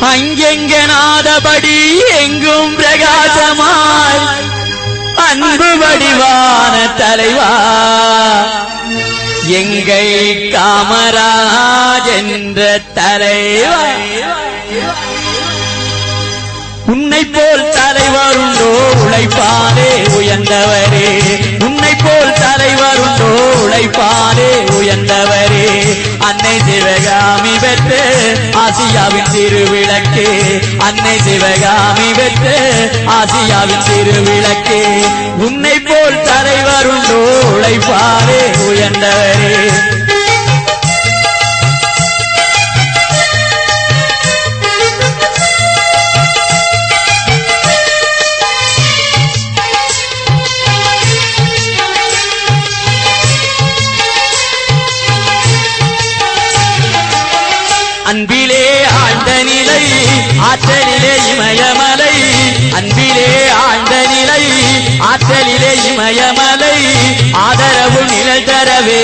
அங்கெங்க நாதபடி எங்கும் பிரகாசமாய் அன்பு வடிவான தலைவா. எங்கை காமராஜ் என்ற தலைவா. உன்னை போல் தலைவருண்டோ உழைப்பாரே உயர்ந்தவரே. உன்னை போல் தலைவருண்டோ உழைப்பாரே உயர்ந்தவரே. அன்னை சிவகாமி பெற்று ஆசியாவின் திருவிளக்கு அன்னை சிவகாமி பெற்று ஆசியாவின் திருவிளக்கு உன்னை போல் தலைவருண்டோ உழைப்பாரே உயர்ந்தவரே. அன்பிலே ஆழ்ந்த நிலை ஆற்றலிலே இமயமலை. அன்பிலே ஆழ்ந்த நிலை ஆற்றலிலே இமயமலை. ஆதரவு நிழல் தரவே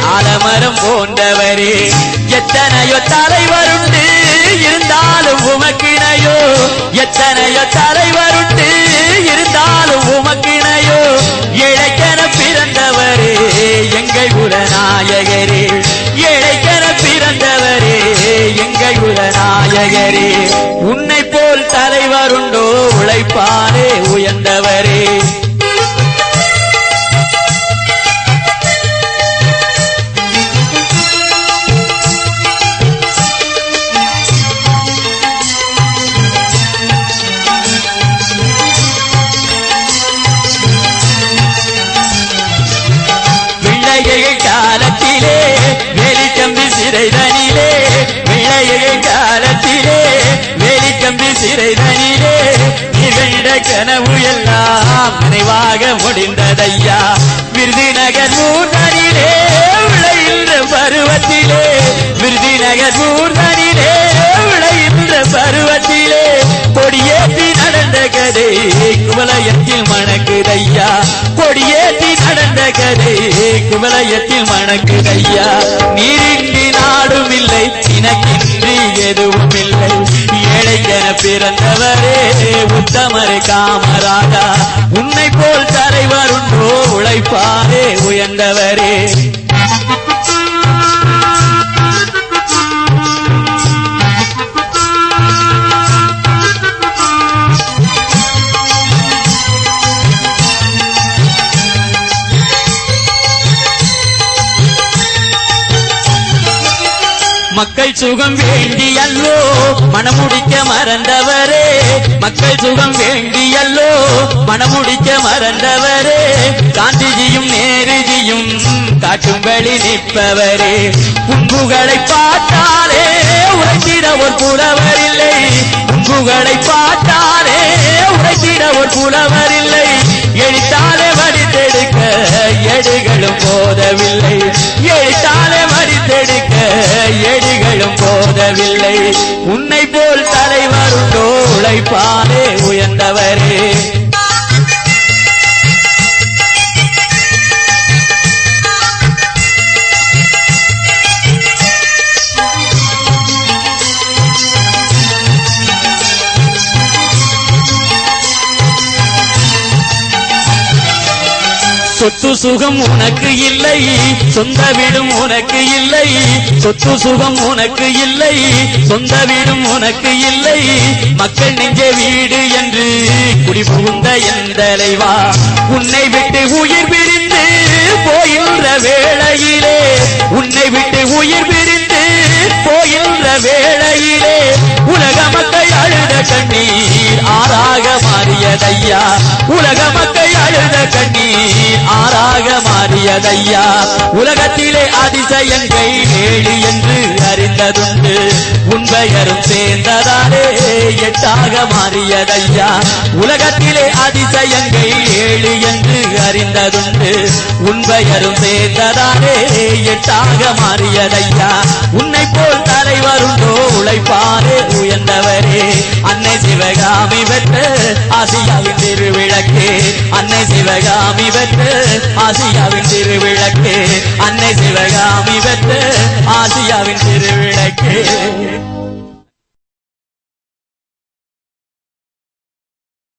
ஆலமரம் போன்றவரே. எத்தனையோ தலைவருண்டு இருந்தாலும் உமக்கிணையோ. எத்தனையோ தலைவர் தலைவருண்டோ உழைப்பாரே உயர்ந்தவரே. காலத்திலே வேலிக்கம்பி சிறைதனிலே பிள்ளைகள் காலத்திலே வெளிக்கம்பி சிறைதனி கனவு எல்லாம் நினைவாக முடிந்ததையா? விருதுநகர் மூர்தனிலே விளைகின்ற பருவத்திலே. விருதுநகர் மூர்தனிலே விளைகின்ற பருவத்திலே. கொடியேற்றி நடந்த கதை குவலயத்தில் மணக்குதையா? கொடியேற்றி நடந்த கதை குவலயத்தில் மணக்குதையா? நீரின்றி நாடும் இல்லை இனக்கின்றி எதுவும் பிறந்தவரே உத்தமரே காமராஜா. உன்னை போல் தலைவர் உண்டோ உழைப்பாரே உயர்ந்தவரே. மக்கள் சுகம் வேண்டியல்லோ மனமுடிக்க மறந்தவரே. மக்கள் சுகம் வேண்டியல்லோ மனமுடிக்க மறந்தவரே. காந்திஜியும் நேருஜியும் காட்டும் வழி நிற்பவரே. உங்குகளை பார்த்தாலே உரைத்திட ஒரு புலவர் இல்லை. உங்குகளை பார்த்தாலே உரைத்திட ஒரு புலவர் போதவில்லை உன்னை போல் தலைவர் உண்டோ உயர்ந்தவரே. சொத்து சுகம் உனக்கு இல்லை. சொந்த வீடும் உனக்கு இல்லை. சொத்து சுகம் உனக்கு இல்லை. சொந்த வீடும் உனக்கு இல்லை. மக்கள் நெஞ்ச வீடு என்று குடி குடிபுகுந்த எந்தலைவா உன்னை விட்டு உயிர் பிரிந்து போயின்ற வேளையிலே உன்னை விட்டு உயிர் பிரிந்து போயின்ற வேளையிலே உலக மக்கள் அழுத கண்ணீர் ஆறாக மாறியதையா உலக மக்கள் மாறியதையா உலகத்திலே அதிசயங்கை ஏழு என்று அறிந்ததுண்டு. உன் பெயரும் சேர்ந்ததாலே எட்டாக மாறியதையா? உலகத்திலே அதிசயங்கை ஏழு என்று அறிந்ததுண்டு. உன் பெயரும் சேர்ந்ததாலே எட்டாக மாறியதையா? உன்னை போல் தலைவருண்டோ உழைப்பாரே உயர்ந்தவரே. அன்னை சிவகாமி பெற்ற ஆசியா திருவிளக்கே அன்னை சிவகாமி பெற்று ஆசியாவின் திருவிளக்கே. அன்னை சிவகாமி பெற்று ஆசியாவின் திருவிளக்கே.